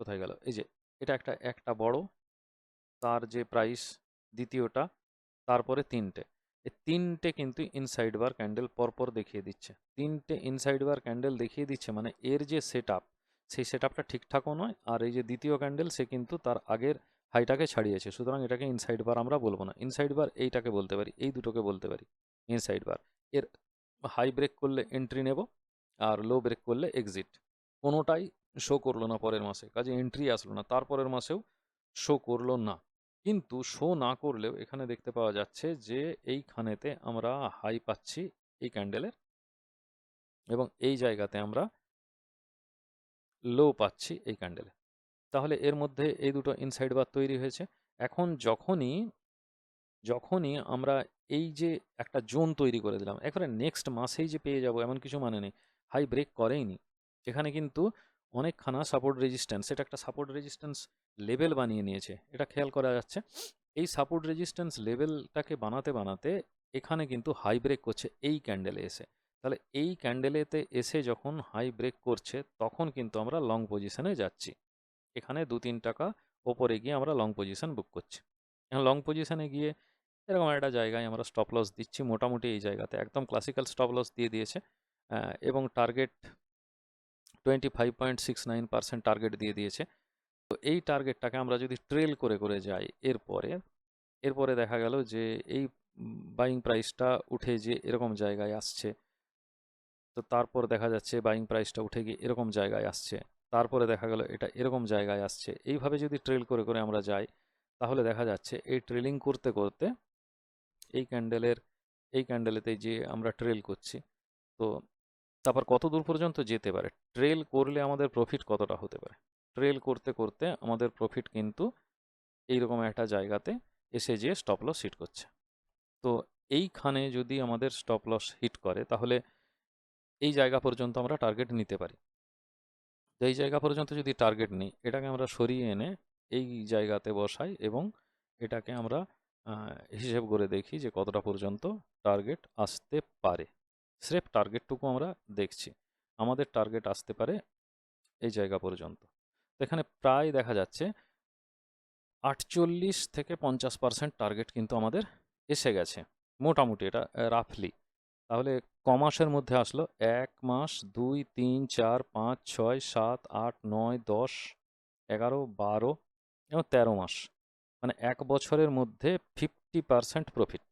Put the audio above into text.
কোথায় গেল? এই যে, এটা একটা একটা বড়, তার যে প্রাইস দ্বিতীয়টা, তারপরে তিনটে। এই তিনটে কিন্তু ইনসাইড বার ক্যান্ডেল পরপর দেখিয়ে দিচ্ছে। তিনটে ইনসাইড বার ক্যান্ডেল দেখিয়ে দিচ্ছে মানে এর যে সেট সেই সেট আপটা ঠিকঠাকও নয়, আর এই যে দ্বিতীয় ক্যান্ডেল সে কিন্তু তার আগের হাইটাকে ছাড়িয়েছে। সুতরাং এটাকে ইনসাইড বার আমরা বলব না। ইনসাইড বার এইটাকে বলতে পারি, এই দুটোকে বলতে পারি ইনসাইড বার এর হাই ব্রেক করলে এন্ট্রি নেব, আর লো ব্রেক করলে এক্সিট কোনোটাই শো করল না পরের মাসে, কাজে এন্ট্রি আসলো না, তারপরের মাসেও শো করল না। কিন্তু শো না করলেও এখানে দেখতে পাওয়া যাচ্ছে যে এইখানেতে আমরা হাই পাচ্ছি এই ক্যান্ডেলের এবং এই জায়গাতে আমরা লো পাচ্ছি এই ক্যান্ডেলে তাহলে এর মধ্যে এই দুটো ইনসাইড বার তৈরি হয়েছে। এখন যখনই যখনই আমরা এই যে একটা জোন তৈরি করে দিলাম, একবারে নেক্সট মাসেই যে পেয়ে যাব এমন কিছু মানে নেই হাই ব্রেক করেইনি। এখানে কিন্তু অনেকখানা সাপোর্ট রেজিস্ট্যান্স এটা একটা সাপোর্ট রেজিস্ট্যান্স লেভেল বানিয়ে নিয়েছে। এটা খেয়াল করা যাচ্ছে, এই সাপোর্ট রেজিস্ট্যান্স লেভেলটাকে বানাতে বানাতে এখানে কিন্তু হাই ব্রেক করছে এই ক্যান্ডেলে এসে। তাহলে এই ক্যান্ডেলেতে এসে যখন হাই ব্রেক করছে, তখন কিন্তু আমরা লং পজিশনে যাচ্ছি। এখানে দু তিন টাকা ওপরে গিয়ে আমরা লং পজিশন বুক করছি। লং পজিশনে গিয়ে এরকম একটা জায়গায় আমরা স্টপ লস দিচ্ছি, মোটামুটি এই জায়গাতে, একদম ক্লাসিক্যাল স্টপ লস দিয়ে দিয়েছে এবং target twenty five point six nine percent target দিয়ে দিয়েছে। তো এই টার্গেটটাকে আমরা যদি ট্রেল করে করে যাই, এরপরে এরপরে দেখা গেল যে এই বাইং প্রাইসটা উঠে যে এরকম জায়গায় আসছে। তো তারপর দেখা যাচ্ছে বাইং প্রাইসটা উঠে গিয়ে এরকম জায়গায় আসছে। তারপরে দেখা গেল এটা এরকম জায়গায় আসছে। এইভাবে যদি ট্রেল করে করে আমরা যাই, তাহলে দেখা যাচ্ছে এই ট্রেলিং করতে করতে এই ক্যান্ডেলের এই ক্যান্ডেলেতে যে আমরা ট্রেল করছি। তো তারপর কত দূর পর্যন্ত যেতে পারে? ট্রেল করলে আমাদের প্রফিট কতটা হতে পারে? ট্রেল করতে করতে আমাদের প্রফিট কিন্তু এইরকম একটা জায়গাতে এসে যেয়ে স্টপ লস হিট করছে। তো এইখানে যদি আমাদের স্টপ লস হিট করে, তাহলে এই জায়গা পর্যন্ত আমরা টার্গেট নিতে পারি। তো এই জায়গা পর্যন্ত যদি টার্গেট নিই, এটাকে আমরা সরিয়ে এনে এই জায়গাতে বসাই এবং এটাকে আমরা হিসেব করে দেখি যে কতটা পর্যন্ত টার্গেট আসতে পারে। স্রেফ টার্গেটটুকু আমরা দেখছি। আমাদের টার্গেট আসতে পারে এই জায়গা পর্যন্ত। এখানে প্রায় দেখা যাচ্ছে আটচল্লিশ থেকে পঞ্চাশ পার্সেন্ট টার্গেট কিন্তু আমাদের এসে গেছে। মোটামুটি এটা রাফলি তাহলে ক মাসের মধ্যে আসলো এক মাস, দুই, তিন, চার, পাঁচ, ছয়, সাত, আট, নয়, দশ, এগারো, বারো এবং তেরো মাস। মানে এক বছরের মধ্যে ফিফটি পার্সেন্ট প্রফিট